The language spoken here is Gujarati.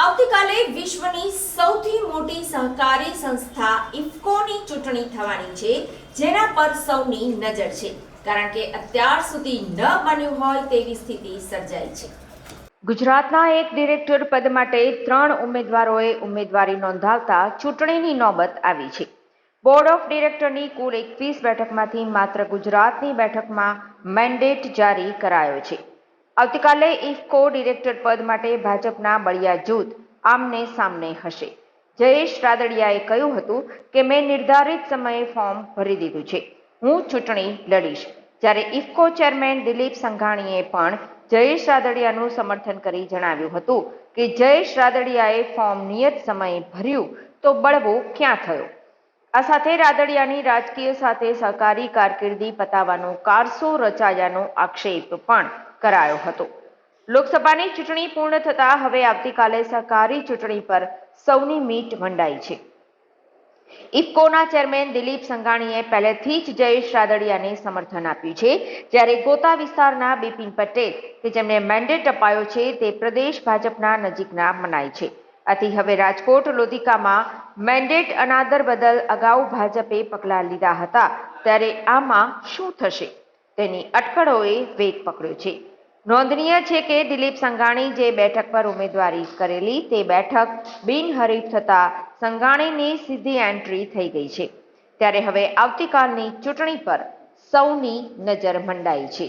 આવતીકાલે વિશ્વની સૌથી મોટી સહકારી સંસ્થા ઇફકોની ચૂંટણી થવાની છે, જેના પર સૌની નજર છે. કારણ કે અત્યાર સુધી ન બન્યું હોય તેવી સ્થિતિ સર્જાઈ છે. ગુજરાતના એક ડિરેક્ટર પદ માટે ત્રણ ઉમેદવારોએ ઉમેદવારી નોંધાવતા ચૂંટણીની નોબત આવી છે. બોર્ડ ઓફ ડિરેક્ટરની કુલ એકવીસ બેઠકમાંથી માત્ર ગુજરાતની બેઠકમાં મેન્ડેટ જારી કરાયો છે. આવતીકાલે ઇફકો ડિરેક્ટર પદ માટે ભાજપના બળિયા જૂથ આમને સામને હશે. જયેશ રાદડિયાએ કહ્યું હતું કે, મેં નિર્ધારિત સમયે ફોર્મ ભરી દીધું છે. હું ચૂંટણી લડીશ. જ્યારે ઇફકો ચેરમેન દિલીપ સંઘાણીએ પણ જયેશ રાદડિયાનું સમર્થન કરી જણાવ્યું હતું કે, જયેશ રાદડિયાએ ફોર્મ નિયત સમયે ભર્યું તો બળવો ક્યાં થયો? આ સાથે રાદડિયાની રાજકીય સાથે સહકારી કારકિર્દી પતાવવાનો, કારસો રચાયાનો આક્ષેપ પણ કરાયો હતો. લોકસભાની ચૂંટણી પૂર્ણ થતાં હવે આવતીકાલે સહકારી ચૂંટણી પર સૌની મીટ મંડાઈ છે. ઇફકોના ચેરમેન દિલીપ સંઘાણીએ પહેલેથી જ જયેશ રાદડિયાને સમર્થન આપ્યું છે. જ્યારે ગોતા વિસ્તારના બિપિન પટેલ, કે જેમને મેન્ડેટ અપાયો છે, તે પ્રદેશ ભાજપના નજીકના મનાય છે. આથી હવે રાજકોટ લોધિકામાં મેન્ડેટ અનાદર બદલ અગાઉ ભાજપે પગલાં લીધા હતા. ત્યારે આમાં શું થશે? તેની અટકળોએ વેગ પકડ્યો છે. નોંધનીય છે કે દિલીપ સંઘાણી જે બેઠક પર ઉમેદવારી કરેલી તે બેઠક બિનહરીફ થતા સંઘાણીની સીધી એન્ટ્રી થઈ ગઈ છે. ત્યારે હવે આવતીકાલની ચૂંટણી પર સૌની નજર મંડાઈ છે.